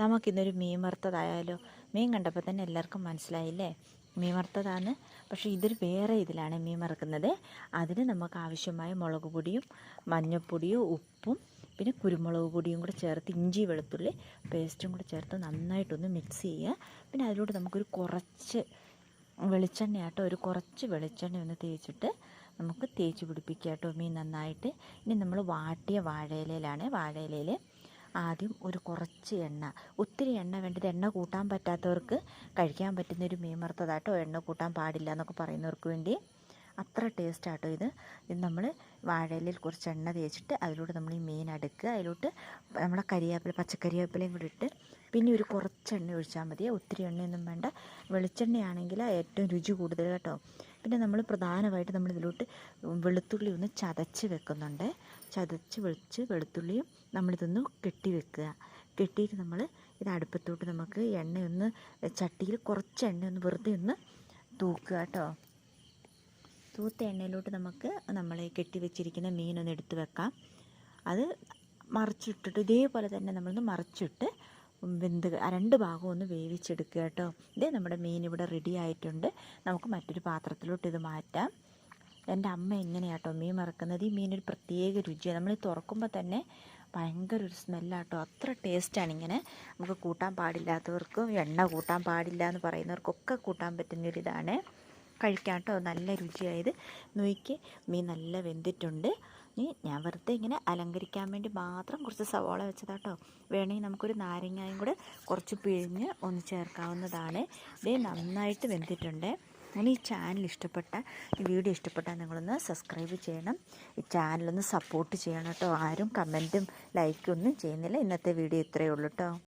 നമുക്കിന്നൊരു മീൻ വറുത്തതായാലോ? മീൻ കണ്ടപ്പോൾ തന്നെ എല്ലാവർക്കും മനസ്സിലായില്ലേ? മീൻ വറുത്തതാണ്. പക്ഷേ ഇതൊരു വേറെ ഇതിലാണ് മീൻ വറുക്കുന്നത്. അതിന് നമുക്ക് ആവശ്യമായ മുളക് പൊടിയും മഞ്ഞൾപ്പൊടിയും ഉപ്പും പിന്നെ കുരുമുളക് പൊടിയും കൂടെ ചേർത്ത് ഇഞ്ചി വെളുത്തുള്ളി പേസ്റ്റും കൂടെ ചേർത്ത് നന്നായിട്ടൊന്ന് മിക്സ് ചെയ്യുക. പിന്നെ അതിലൂടെ നമുക്കൊരു കുറച്ച് വെളിച്ചെണ്ണ ആട്ടോ ഒരു കുറച്ച് വെളിച്ചെണ്ണ ഒന്ന് തേച്ചിട്ട് നമുക്ക് തേച്ച് പിടിപ്പിക്കുക കേട്ടോ മീൻ നന്നായിട്ട്. ഇനി നമ്മൾ വാട്ടിയ വാഴയിലയിലാണ്. വാഴയിലയിൽ ആദ്യം ഒരു കുറച്ച് എണ്ണ. ഒത്തിരി എണ്ണ വേണ്ടത് എണ്ണ കൂട്ടാൻ പറ്റാത്തവർക്ക് കഴിക്കാൻ പറ്റുന്ന ഒരു മീൻ വറുത്തതാട്ടോ. എണ്ണ കൂട്ടാൻ പാടില്ല എന്നൊക്കെ പറയുന്നവർക്ക് വേണ്ടി അത്ര ടേസ്റ്റ് ആട്ടോ ഇത്. ഇത് നമ്മൾ വാഴയിലയിൽ കുറച്ച് എണ്ണ തേച്ചിട്ട് അതിലൂടെ നമ്മൾ ഈ മീൻ അടുക്കുക. അതിലോട്ട് നമ്മുടെ കരിയാപ്പില പച്ചക്കരിവേപ്പിലയും കൂടി ഇട്ട് പിന്നെ ഒരു കുറച്ച് എണ്ണ ഒഴിച്ചാൽ മതി. ഒത്തിരി എണ്ണയൊന്നും വേണ്ട. വെളിച്ചെണ്ണയാണെങ്കിൽ ഏറ്റവും രുചി കൂടുതൽ കേട്ടോ. പിന്നെ നമ്മൾ പ്രധാനമായിട്ട് നമ്മൾ ഇതിലോട്ട് വെളുത്തുള്ളി ഒന്ന് ചതച്ച് വെക്കുന്നുണ്ട്. ചതച്ച് വെച്ച് വെളുത്തുള്ളിയും നമ്മളിതൊന്ന് കെട്ടി വെക്കുക കെട്ടിയിട്ട് നമ്മൾ ഇത് അടുപ്പത്തോട്ട് നമുക്ക് എണ്ണയൊന്ന് ചട്ടിയിൽ കുറച്ച് എണ്ണ ഒന്ന് വെറുതെ ഒന്ന് തൂക്കുക കേട്ടോ. തൂത്ത എണ്ണയിലോട്ട് നമുക്ക് നമ്മൾ കെട്ടി വെച്ചിരിക്കുന്ന മീനൊന്ന് എടുത്ത് വെക്കാം. അത് മറിച്ചിട്ടിട്ട് ഇതേപോലെ തന്നെ നമ്മളൊന്ന് മറിച്ചിട്ട് വെന്ത് രണ്ട് ഭാഗവും ഒന്ന് വേവിച്ചെടുക്കുക കേട്ടോ. ഇതേ നമ്മുടെ മീൻ ഇവിടെ റെഡി ആയിട്ടുണ്ട്. നമുക്ക് മറ്റൊരു പാത്രത്തിലോട്ട് ഇത് മാറ്റാം. എന്റെ അമ്മ എങ്ങനെയാട്ടോ മീൻ മറക്കുന്നത് ഈ മീനൊരു പ്രത്യേക രുചിയാണ് നമ്മൾ തുറക്കുമ്പോൾ തന്നെ ഭയങ്കര ഒരു സ്മെല്ലാട്ടോ. അത്ര ടേസ്റ്റാണ് ഇങ്ങനെ. നമുക്ക് കൂട്ടാൻ പാടില്ലാത്തവർക്കും എണ്ണ കൂട്ടാൻ പാടില്ല എന്ന് പറയുന്നവർക്കൊക്കെ കൂട്ടാൻ പറ്റുന്നൊരിതാണ്. കഴിക്കാം കേട്ടോ നല്ല രുചിയായത്. നോയിക്ക് മീൻ നല്ല വെന്തിട്ടുണ്ട്. ഞാൻ വെറുതെ ഇങ്ങനെ അലങ്കരിക്കാൻ വേണ്ടി മാത്രം കുറച്ച് സവോള വെച്ചതാട്ടോ. വേണമെങ്കിൽ നമുക്കൊരു നാരങ്ങായും കൂടെ കുറച്ച് പിഴിഞ്ഞ് ഒന്ന് ചേർക്കാവുന്നതാണ്. ഇത് നന്നായിട്ട് വെന്തിട്ടുണ്ട്. ഇനി ഈ ചാനൽ ഇഷ്ടപ്പെട്ട ഈ വീഡിയോ ഇഷ്ടപ്പെട്ടാൽ നിങ്ങളൊന്ന് സബ്സ്ക്രൈബ് ചെയ്യണം. ഈ ചാനലൊന്ന് സപ്പോർട്ട് ചെയ്യണം കേട്ടോ. ആരും കമന്റും ലൈക്കും ഒന്നും ചെയ്യുന്നില്ല. ഇന്നത്തെ വീഡിയോ ഇത്രയേ ഉള്ളൂ കേട്ടോ.